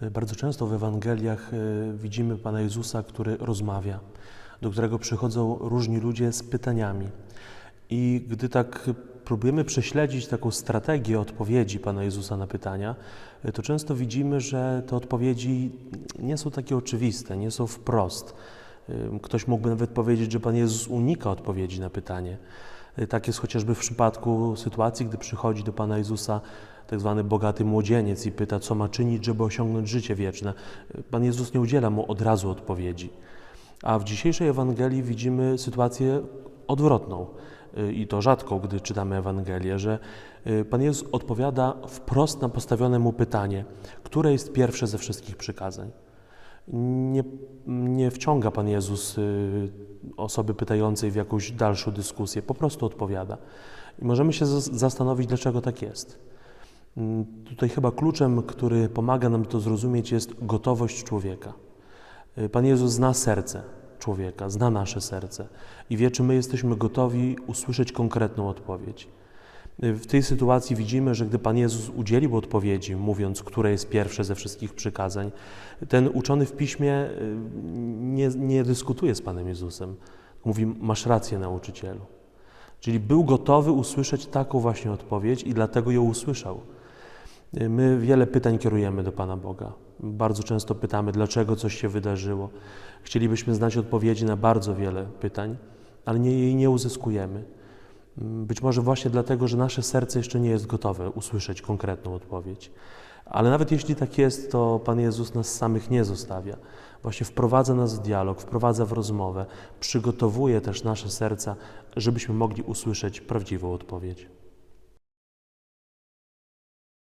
Bardzo często w Ewangeliach e, widzimy Pana Jezusa, który rozmawia, do którego przychodzą różni ludzie z pytaniami. I gdy tak próbujemy prześledzić taką strategię odpowiedzi Pana Jezusa na pytania, e, to często widzimy, że te odpowiedzi nie są takie oczywiste, nie są wprost. Ktoś mógłby nawet powiedzieć, że Pan Jezus unika odpowiedzi na pytanie. E, Tak jest chociażby w przypadku sytuacji, gdy przychodzi do Pana Jezusa tak zwany bogaty młodzieniec i pyta, co ma czynić, żeby osiągnąć życie wieczne. Pan Jezus nie udziela mu od razu odpowiedzi. A w dzisiejszej Ewangelii widzimy sytuację odwrotną. Y, I to rzadko, gdy czytamy Ewangelię, że y, Pan Jezus odpowiada wprost na postawione mu pytanie, które jest pierwsze ze wszystkich przykazań. Nie, nie wciąga Pan Jezus y, osoby pytającej w jakąś dalszą dyskusję, po prostu odpowiada. I możemy się zas- zastanowić, dlaczego tak jest. Mm, Tutaj chyba kluczem, który pomaga nam to zrozumieć, jest gotowość człowieka. Y, Pan Jezus zna serce człowieka, zna nasze serce i wie, czy my jesteśmy gotowi usłyszeć konkretną odpowiedź. Y, W tej sytuacji widzimy, że gdy Pan Jezus udzielił odpowiedzi, mówiąc, które jest pierwsze ze wszystkich przykazań, ten uczony w piśmie y, nie, nie dyskutuje z Panem Jezusem. Mówi, masz rację, nauczycielu. Czyli był gotowy usłyszeć taką właśnie odpowiedź i dlatego ją usłyszał. My wiele pytań kierujemy do Pana Boga. Bardzo często pytamy, dlaczego coś się wydarzyło. Chcielibyśmy znać odpowiedzi na bardzo wiele pytań, ale nie, jej nie uzyskujemy. Być może właśnie dlatego, że nasze serce jeszcze nie jest gotowe usłyszeć konkretną odpowiedź. Ale nawet jeśli tak jest, to Pan Jezus nas samych nie zostawia. Właśnie wprowadza nas w dialog, wprowadza w rozmowę, przygotowuje też nasze serca, żebyśmy mogli usłyszeć prawdziwą odpowiedź.